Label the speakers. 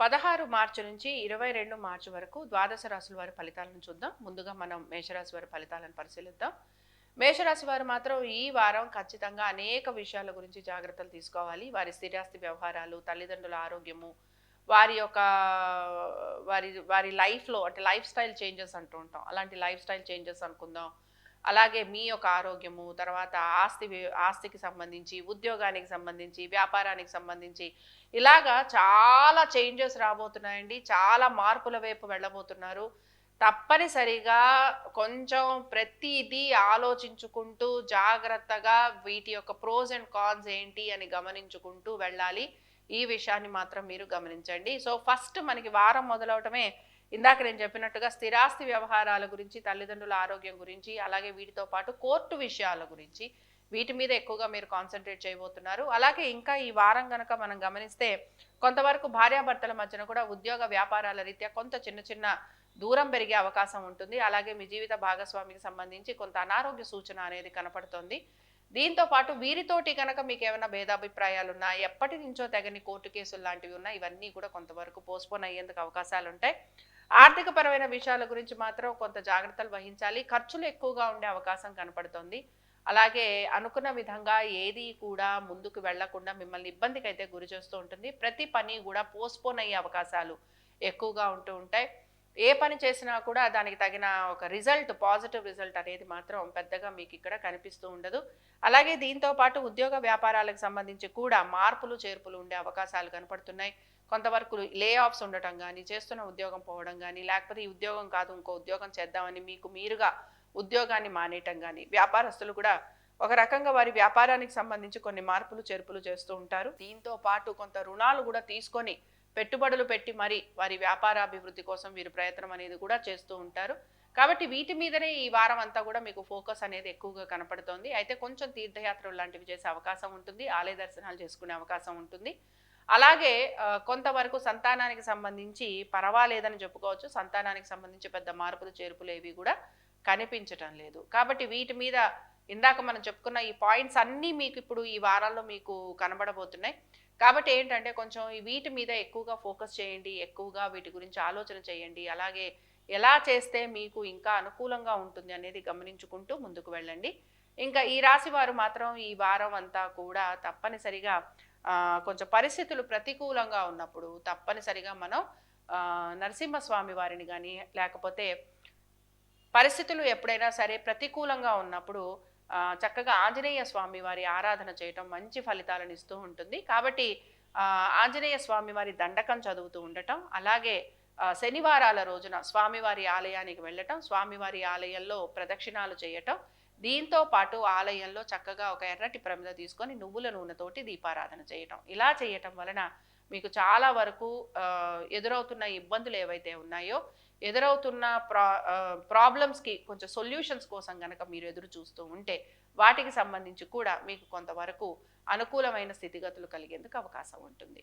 Speaker 1: పదహారు మార్చి నుంచి ఇరవై రెండు మార్చి వరకు ద్వాదశ రాశుల వారి ఫలితాలను చూద్దాం. ముందుగా మనం మేషరాశి వారి ఫలితాలను పరిశీలిద్దాం. మేషరాశి వారు మాత్రం ఈ వారం ఖచ్చితంగా అనేక విషయాల గురించి జాగ్రత్తలు తీసుకోవాలి. వారి స్థిరాస్తి వ్యవహారాలు తల్లిదండ్రుల ఆరోగ్యము వారి యొక్క వారి వారి లైఫ్లో అంటే లైఫ్ స్టైల్ చేంజెస్ అంటూ ఉంటాం. అలాంటి లైఫ్ స్టైల్ చేంజెస్ అనుకుందాం. అలాగే మీ యొక్క ఆరోగ్యము తర్వాత ఆస్తి ఆస్తికి సంబంధించి ఉద్యోగానికి సంబంధించి వ్యాపారానికి సంబంధించి ఇలాగా చాలా చేంజెస్ రాబోతున్నాయండి. చాలా మార్పుల వైపు వెళ్ళబోతున్నారు. తప్పనిసరిగా కొంచెం ప్రతిదీ ఆలోచించుకుంటూ జాగ్రత్తగా వీటి యొక్క ప్రోస్ అండ్ కాన్స్ ఏంటి అని గమనించుకుంటూ వెళ్ళాలి. ఈ విషయాన్ని మాత్రం మీరు గమనించండి. సో ఫస్ట్ మనకి వారం మొదలవటమే ఇందాక నేను చెప్పినట్టుగా స్థిరాస్తి వ్యవహారాల గురించి తల్లిదండ్రుల ఆరోగ్యం గురించి అలాగే వీటితో పాటు కోర్టు విషయాల గురించి వీటి మీద ఎక్కువగా మీరు కాన్సన్ట్రేట్ చేయబోతున్నారు. అలాగే ఇంకా ఈ వారం గనక మనం గమనిస్తే కొంతవరకు భార్యాభర్తల మధ్యన కూడా ఉద్యోగ వ్యాపారాల రీత్యా కొంత చిన్న చిన్న దూరం పెరిగే అవకాశం ఉంటుంది. అలాగే మీ జీవిత భాగస్వామికి సంబంధించి కొంత అనారోగ్య సూచన అనేది కనపడుతుంది. దీంతో పాటు వీరితోటి కనుక మీకు ఏమైనా భేదాభిప్రాయాలు ఉన్నా ఎప్పటి నుంచో తెగని కోర్టు కేసులు లాంటివి ఉన్నా ఇవన్నీ కూడా కొంతవరకు పోస్ట్పోన్ అయ్యేందుకు అవకాశాలు ఉంటాయి ఆర్థిక పరమైన విషయాల గురించి మాత్రం కొంత జాగ్రత్తలు వహించాలి. ఖర్చులు ఎక్కువగా ఉండే అవకాశం కనపడుతోంది. అలాగే అనుకున్న విధంగా ఏది కూడా ముందుకు వెళ్ళకుండా మిమ్మల్ని ఇబ్బందికి అయితే గురి చేస్తూ ఉంటుంది. ప్రతి పని కూడా పోస్ట్పోన్ అయ్యే అవకాశాలు ఎక్కువగా ఉంటూ ఉంటాయి. ఏ పని చేసినా కూడా దానికి తగిన ఒక రిజల్ట్ పాజిటివ్ రిజల్ట్ అనేది మాత్రం పెద్దగా మీకు ఇక్కడ కనిపిస్తూ ఉండదు. అలాగే దీంతో పాటు ఉద్యోగ వ్యాపారాలకు సంబంధించి కూడా మార్పులు చేర్పులు ఉండే అవకాశాలు కనపడుతున్నాయి. కొంతవరకు లే ఆఫ్స్ ఉండటం కానీ చేస్తున్న ఉద్యోగం పోవడం కానీ లేకపోతే ఈ ఉద్యోగం కాదు ఇంకో ఉద్యోగం చేద్దామని మీకు మీరుగా ఉద్యోగాన్ని మానేయటం కానీ వ్యాపారస్తులు కూడా ఒక రకంగా వారి వ్యాపారానికి సంబంధించి కొన్ని మార్పులు చేర్పులు చేస్తూ ఉంటారు. దీంతో పాటు కొంత రుణాలు కూడా తీసుకొని పెట్టుబడులు పెట్టి మరి వారి వ్యాపార అభివృద్ధి కోసం వీరు ప్రయత్నం అనేది కూడా చేస్తూ ఉంటారు. కాబట్టి వీటి మీదనే ఈ వారం అంతా కూడా మీకు ఫోకస్ అనేది ఎక్కువగా కనపడుతోంది. అయితే కొంచెం తీర్థయాత్రలు లాంటివి చేసే అవకాశం ఉంటుంది. ఆలయ దర్శనాలు చేసుకునే అవకాశం ఉంటుంది. అలాగే కొంతవరకు సంతానానికి సంబంధించి పర్వాలేదని చెప్పుకోవచ్చు. సంతానానికి సంబంధించి పెద్ద మార్పులు చేర్పులు ఏవి కూడా కనిపించటం లేదు. కాబట్టి వీటి మీద ఇందాక మనం చెప్పుకున్న ఈ పాయింట్స్ అన్నీ మీకు ఇప్పుడు ఈ వారాల్లో మీకు కనబడబోతున్నాయి. కాబట్టి ఏంటంటే కొంచెం వీటి మీద ఎక్కువగా ఫోకస్ చేయండి ఎక్కువగా వీటి గురించి ఆలోచన చేయండి. అలాగే ఎలా చేస్తే మీకు ఇంకా అనుకూలంగా ఉంటుంది అనేది గమనించుకుంటూ ముందుకు వెళ్ళండి. ఇంకా ఈ రాశి వారు మాత్రం ఈ వారం అంతా కూడా తప్పనిసరిగా కొంచెం పరిస్థితులు ప్రతికూలంగా ఉన్నప్పుడు తప్పనిసరిగా మనం నరసింహస్వామి వారిని కానీ లేకపోతే పరిస్థితులు ఎప్పుడైనా సరే ప్రతికూలంగా ఉన్నప్పుడు చక్కగా ఆంజనేయ స్వామి వారి ఆరాధన చేయటం మంచి ఫలితాలను ఇస్తూ ఉంటుంది. కాబట్టి ఆంజనేయ స్వామి వారి దండకం చదువుతూ ఉండటం అలాగే శనివారాల రోజున స్వామివారి ఆలయానికి వెళ్ళటం స్వామివారి ఆలయంలో ప్రదక్షిణాలు చేయటం దీంతో పాటు ఆలయంలో చక్కగా ఒక ఎర్రటి ప్రమిద తీసుకొని నువ్వుల నూనెతోటి దీపారాధన చేయటం. ఇలా చేయటం వలన మీకు చాలా వరకు ఎదురవుతున్న ఇబ్బందులు ఏవైతే ఉన్నాయో ఎదురవుతున్న ప్రా ప్రాబ్లమ్స్కి కొంచెం సొల్యూషన్స్ కోసం కనుక మీరు ఎదురు చూస్తూ ఉంటే వాటికి సంబంధించి కూడా మీకు కొంతవరకు అనుకూలమైన స్థితిగతులు కలిగేందుకు అవకాశం ఉంటుంది.